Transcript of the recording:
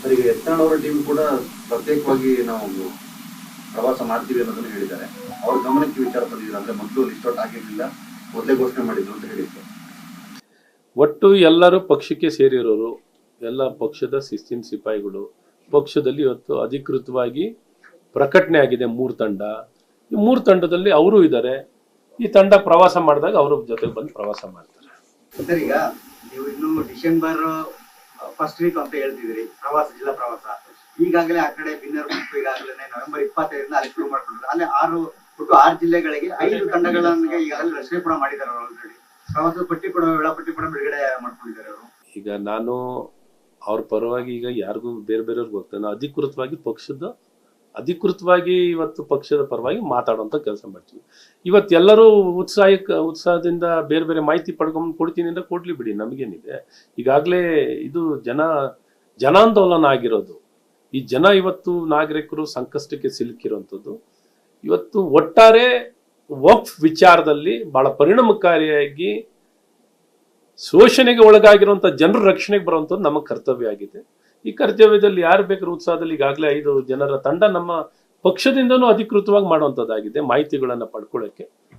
Sir ಈಗ ಯತ್ನಾಳ್ ಅವರ team ಕೂಡ ಪ್ರತ್ಯೇಕವಾಗಿ ನಾವು ಪ್ರವಾಸ ಮಾಡ್ತೀವಿ ಅನ್ನೋದನ್ನು ಹೇಳಿದ್ದಾರೆ. ಅವ್ರ ಗಮನಕ್ಕೆ ವಿಚಾರ ಅಂದ್ರೆ ಮೊದಲು ಲಿಸ್ಟ್ ಔಟ್ ಆಗಿರ್ಲಿಲ್ಲ. ಮೊದಲೇ ಘೋಷಣೆ ಮಾಡಿದ್ರು ಅಂತ ಹೇಳಿದ್ರು ಒಟ್ಟು ಎಲ್ಲರೂ ಪಕ್ಷಕ್ಕೆ ಸೇರಿರೋರು ಎಲ್ಲ ಪಕ್ಷದ ಶಿಸ್ತಿನ ಸಿಪಾಯಿಗಳು ಪಕ್ಷದಲ್ಲಿ ಇವತ್ತು ಅಧಿಕೃತವಾಗಿ ಪ್ರಕಟಣೆ ಆಗಿದೆ ಮೂರು ತಂಡ. ಈ ಮೂರು ತಂಡದಲ್ಲಿ ಅವರು ಇದ್ದಾರೆ. ಈ ತಂಡ ಪ್ರವಾಸ ಮಾಡಿದಾಗ ಅವ್ರ ಜೊತೆ ಬಂದು ಪ್ರವಾಸ ಮಾಡ್ತಾರೆ. ಸರ್ ಈಗ ನೀವು ಇನ್ನು ಡಿಸೆಂಬರ್ ಫಸ್ಟ್ ವೀಕ್ ಅಂತ ಹೇಳ್ತಿದ್ರಿ ಪ್ರವಾಸ, ಜಿಲ್ಲಾ ಪ್ರವಾಸ. ಈಗಾಗಲೇ ಆ ಕಡೆ ಬಿನ್ನರ್ ಗುಂಪು ಈಗಾಗಲೇ ನವೆಂಬರ್ ಇಪ್ಪತ್ತೈದರಿಂದ ಅಲ್ಲಿ ಶುರು ಮಾಡ್ಕೊಂಡಿದ್ದಾರೆ. ಅಲ್ಲಿ ಆರು ಒಟ್ಟು ಆರು ಜಿಲ್ಲೆಗಳಿಗೆ ಐದು ತಂಡಗಳನ್ನ ಈಗಾಗಲೇ ರಚನೆ ಕೂಡ ಮಾಡಿದ್ದಾರೆ ಅವರು ಆಲ್ರೆಡಿ ಪ್ರವಾಸದ ಪಟ್ಟಿ ಕೂಡ, ವೇಳಾಪಟ್ಟಿ ಕೂಡ ಬಿಡುಗಡೆ ಮಾಡ್ಕೊಂಡಿದ್ದಾರೆ ಅವರು. ಈಗ ನಾನು ಅವ್ರ ಪರವಾಗಿ ಈಗ ಯಾರಿಗೂ ಬೇರೆ ಬೇರೆಯವ್ರಿಗೆ ಹೋಗ್ತಾನೆ ಅಧಿಕೃತವಾಗಿ ಪಕ್ಷದ ಅಧಿಕೃತವಾಗಿ ಇವತ್ತು ಪಕ್ಷದ ಪರವಾಗಿ ಮಾತಾಡುವಂತ ಕೆಲಸ ಮಾಡ್ತೀವಿ. ಇವತ್ತು ಎಲ್ಲರೂ ಉತ್ಸಾಹಕ್ಕೆ ಉತ್ಸಾಹದಿಂದ ಬೇರೆ ಬೇರೆ ಮಾಹಿತಿ ಪಡ್ಕೊಂಡು ಕೊಡ್ತೀನಿ ಅಂದ್ರೆ ಕೊಡ್ಲಿ ಬಿಡಿ, ನಮಗೇನಿದೆ. ಈಗಾಗಲೇ ಇದು ಜನ, ಜನಾಂದೋಲನ ಆಗಿರೋದು. ಈ ಜನ ಇವತ್ತು ನಾಗರಿಕರು ಸಂಕಷ್ಟಕ್ಕೆ ಸಿಲುಕಿರುವಂಥದ್ದು. ಇವತ್ತು ಒಟ್ಟಾರೆ ವಕ್ಫ್ ವಿಚಾರದಲ್ಲಿ ಬಹಳ ಪರಿಣಾಮಕಾರಿಯಾಗಿ ಶೋಷಣೆಗೆ ಒಳಗಾಗಿರುವಂತ ಜನರ ರಕ್ಷಣೆಗೆ ಬರುವಂಥದ್ದು ನಮ್ಮ ಕರ್ತವ್ಯ ಆಗಿದೆ. ಈ ಕರ್ತವ್ಯದಲ್ಲಿ ಯಾರು ಬೇಕಾದ್ರೂ ಉತ್ಸಾಹದಲ್ಲಿ ಈಗಾಗಲೇ ಐದು ಜನರ ತಂಡ ನಮ್ಮ ಪಕ್ಷದಿಂದನೂ ಅಧಿಕೃತವಾಗಿ ಮಾಡುವಂಥದ್ದಾಗಿದೆ ಮಾಹಿತಿಗಳನ್ನು ಪಡ್ಕೊಳ್ಳೋಕೆ